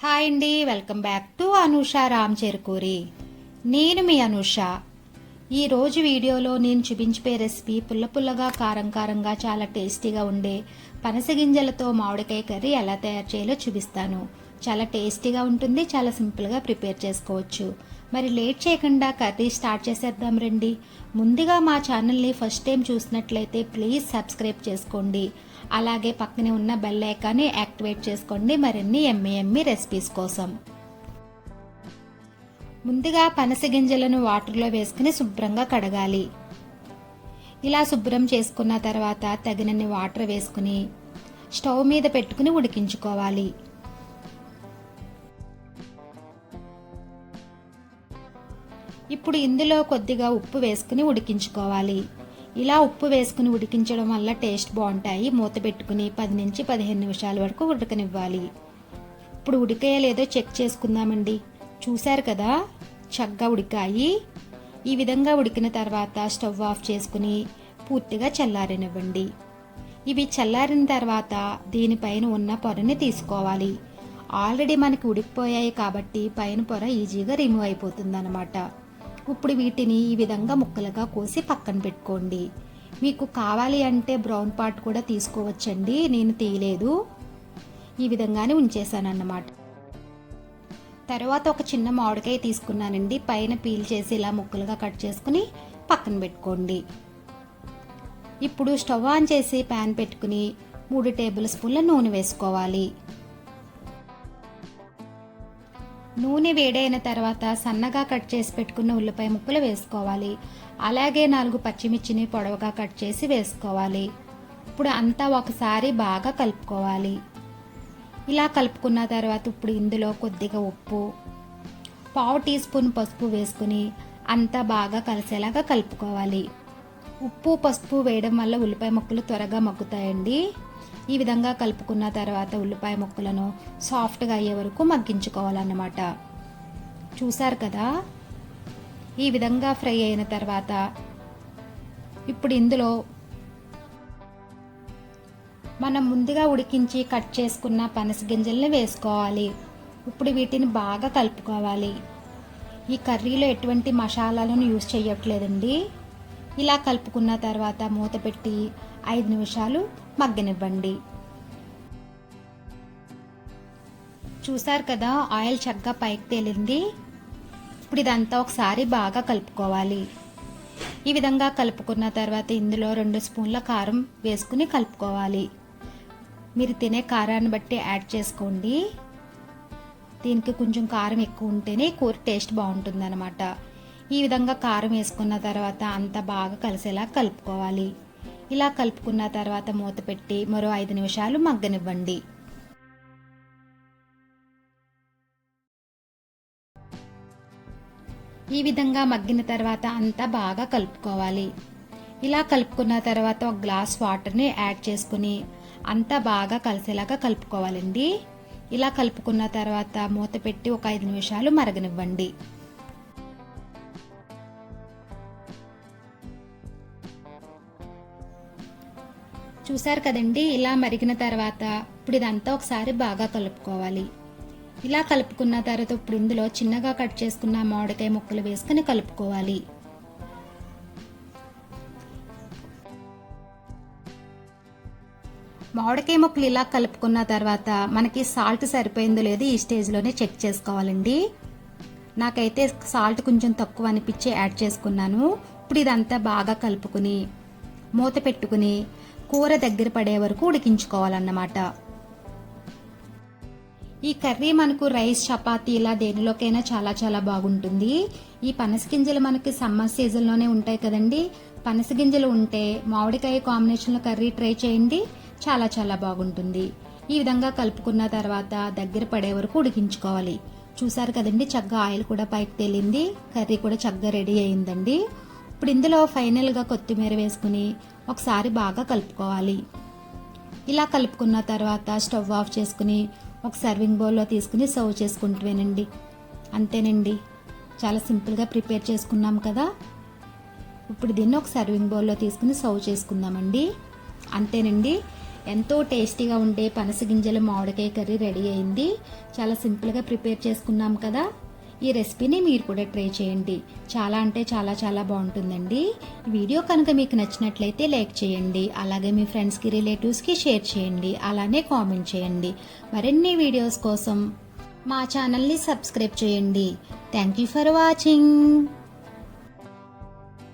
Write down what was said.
Hi అండి welcome back to Anusha Ram Cherukuri. నేను మీ అనూష. ఈరోజు వీడియోలో నేను చూపించిపోయే రెసిపీ పుల్ల పుల్లగా కారం కారంగా చాలా టేస్టీగా ఉండే పనస గింజలతో మామిడికాయ కర్రీ ఎలా తయారు చేయాలో చూపిస్తాను. చాలా టేస్టీగా ఉంటుంది చాలా సింపుల్గా ప్రిపేర్ చేసుకోవచ్చు. మరి లేట్ చేయకుండా కర్రీ స్టార్ట్ చేసేద్దాం రండి. ముందుగా మా ఛానల్ని ఫస్ట్ టైం చూసినట్లయితే ప్లీజ్ సబ్స్క్రైబ్ చేసుకోండి. అలాగే పక్కనే ఉన్న బెల్ ఐకాన్ని యాక్టివేట్ చేసుకోండి. మరిన్ని ఎమ్మి ఎమ్మి రెసిపీస్ కోసం. ముందుగా పనస గింజలను వాటర్లో వేసుకుని శుభ్రంగా కడగాలి. ఇలా శుభ్రం చేసుకున్న తర్వాత తగినన్ని వాటర్ వేసుకుని స్టవ్ మీద పెట్టుకుని ఉడికించుకోవాలి. ఇప్పుడు ఇందులో కొద్దిగా ఉప్పు వేసుకుని ఉడికించుకోవాలి. ఇలా ఉప్పు వేసుకుని ఉడికించడం వల్ల టేస్ట్ బాగుంటాయి. మూత పెట్టుకుని పది నుంచి పదిహేను నిమిషాల వరకు ఉడకనివ్వాలి. ఇప్పుడు ఉడికాయో లేదో చెక్ చేసుకుందామండి. చూశారు కదా? చక్కగా ఉడికాయి. ఈ విధంగా ఉడికిన తర్వాత స్టవ్ ఆఫ్ చేసుకుని పూర్తిగా చల్లారనివ్వండి. ఇవి చల్లారిన తర్వాత దీనిపైన ఉన్న పొరని తీసుకోవాలి. ఆల్రెడీ మనకి ఉడికిపోయాయి కాబట్టి పైన పొర ఈజీగా రిమూవ్ అయిపోతుంది అన్నమాట ఇప్పుడు వీటిని ఈ విధంగా ముక్కలుగా కోసి పక్కన పెట్టుకోండి. మీకు కావాలి అంటే బ్రౌన్ పార్ట్ కూడా తీసుకోవచ్చండి. నేను తీయలేదు. ఈ విధంగానే ఉంచేసాను అన్నమాట తర్వాత ఒక చిన్న మామిడికాయ తీసుకున్నానండి. పైన పీల్ చేసి ఇలా ముక్కలుగా కట్ చేసుకుని పక్కన పెట్టుకోండి. ఇప్పుడు స్టవ్ ఆన్ చేసి ప్యాన్ పెట్టుకుని మూడు టేబుల్ స్పూన్ల నూనె వేసుకోవాలి. నూనె వేడైన తర్వాత సన్నగా కట్ చేసి పెట్టుకున్న ఉల్లిపాయ ముక్కలు వేసుకోవాలి. అలాగే నాలుగు పచ్చిమిర్చిని పొడవుగా కట్ చేసి వేసుకోవాలి. ఇప్పుడు అంతా ఒకసారి బాగా కలుపుకోవాలి. ఇలా కలుపుకున్న తర్వాత ఇప్పుడు ఇందులో కొద్దిగా ఉప్పు పావు టీ స్పూన్ పసుపు వేసుకుని అంతా బాగా కలిసేలాగా కలుపుకోవాలి. ఉప్పు పసుపు వేయడం వల్ల ఉల్లిపాయ ముక్కలు త్వరగా మగ్గుతాయండి. ఈ విధంగా కలుపుకున్న తర్వాత ఉల్లిపాయ ముక్కలను సాఫ్ట్గా అయ్యే వరకు మగ్గించుకోవాలన్నమాట. చూసారు కదా? ఈ విధంగా ఫ్రై అయిన తర్వాత ఇప్పుడు ఇందులో మనం ముందుగా ఉడికించి కట్ చేసుకున్న పనస గింజల్ని వేసుకోవాలి. ఇప్పుడు వీటిని బాగా కలుపుకోవాలి. ఈ కర్రీలో ఎటువంటి మసాలాలను యూజ్ చేయట్లేదండి. ఇలా కలుపుకున్న తర్వాత మూత పెట్టి ఐదు నిమిషాలు మగ్గనివ్వండి. చూసారు కదా ఆయిల్ చక్కగా పైకి తేలింది. ఇప్పుడు ఇదంతా ఒకసారి బాగా కలుపుకోవాలి. ఈ విధంగా కలుపుకున్న తర్వాత ఇందులో రెండు స్పూన్ల కారం వేసుకుని కలుపుకోవాలి. మీరు తినే కారాన్ని బట్టి యాడ్ చేసుకోండి. దీనికి కొంచెం కారం ఎక్కువ ఉంటేనే కూర టేస్ట్ బాగుంటుంది అనమాట ఈ విధంగా కారం వేసుకున్న తర్వాత అంతా బాగా కలిసేలా కలుపుకోవాలి. ఇలా కలుపుకున్న తర్వాత మూత పెట్టి మరో ఐదు నిమిషాలు మగ్గనివ్వండి. ఈ విధంగా మగ్గిన తర్వాత అంతా బాగా కలుపుకోవాలి. ఇలా కలుపుకున్న తర్వాత ఒక గ్లాస్ వాటర్ని యాడ్ చేసుకుని అంతా బాగా కలిసేలాగా కలుపుకోవాలండి. ఇలా కలుపుకున్న తర్వాత మూత పెట్టి ఒక ఐదు నిమిషాలు మరగనివ్వండి. చూసారు కదండి ఇలా మరిగిన తర్వాత ఇప్పుడు ఇదంతా ఒకసారి బాగా కలుపుకోవాలి. ఇలా కలుపుకున్న తర్వాత ఇప్పుడు ఇందులో చిన్నగా కట్ చేసుకున్న మామిడికాయ ముక్కలు వేసుకుని కలుపుకోవాలి. మామిడికాయ ముక్కలు ఇలా కలుపుకున్న తర్వాత మనకి సాల్ట్ సరిపోయిందో లేదో ఈ స్టేజ్లోనే చెక్ చేసుకోవాలండి. నాకైతే సాల్ట్ కొంచెం తక్కువ అనిపించి యాడ్ చేసుకున్నాను. ఇప్పుడు ఇదంతా బాగా కలుపుకుని మూత పెట్టుకుని కూర దగ్గర పడే వరకు ఉడికించుకోవాలన్నమాట. ఈ కర్రీ మనకు రైస్ చపాతీ ఇలా దేనిలోకైనా చాలా చాలా బాగుంటుంది. ఈ పనస గింజలు మనకి సమ్మర్ సీజన్లోనే ఉంటాయి కదండి. పనస గింజలు ఉంటే మామిడికాయ కాంబినేషన్లో కర్రీ ట్రై చేయండి. చాలా చాలా బాగుంటుంది. ఈ విధంగా కలుపుకున్న తర్వాత దగ్గర పడే వరకు ఉడికించుకోవాలి. చూసారు కదండి చక్కగా ఆయిల్ కూడా పైకి తేలింది. కర్రీ కూడా చక్కగా రెడీ అయిందండి. ఇప్పుడు ఇందులో ఫైనల్గా కొత్తిమీర వేసుకుని ఒకసారి బాగా కలుపుకోవాలి. ఇలా కలుపుకున్న తర్వాత స్టవ్ ఆఫ్ చేసుకుని ఒక సర్వింగ్ బౌల్లో తీసుకుని సర్వ్ చేసుకుంటువేనండి. అంతేనండి. చాలా సింపుల్గా ప్రిపేర్ చేసుకున్నాం కదా. ఇప్పుడు దీన్ని ఒక సర్వింగ్ బౌల్లో తీసుకుని సర్వ్ చేసుకుందామండి. అంతేనండి. ఎంతో టేస్టీగా ఉండే పనస గింజల మామిడికాయ కర్రీ రెడీ అయింది. చాలా సింపుల్గా ప్రిపేర్ చేసుకున్నాం కదా. ఈ రెసిపీని మీరు కూడా ట్రై చేయండి. చాలా అంటే చాలా చాలా బాగుంటుందండి. వీడియో కనుక మీకు నచ్చినట్లయితే లైక్ చేయండి. అలాగే మీ ఫ్రెండ్స్కి రిలేటివ్స్కి షేర్ చేయండి. అలానే కామెంట్ చేయండి. మరిన్ని వీడియోస్ కోసం మా ఛానల్ని సబ్స్క్రైబ్ చేయండి. Thank you for watching.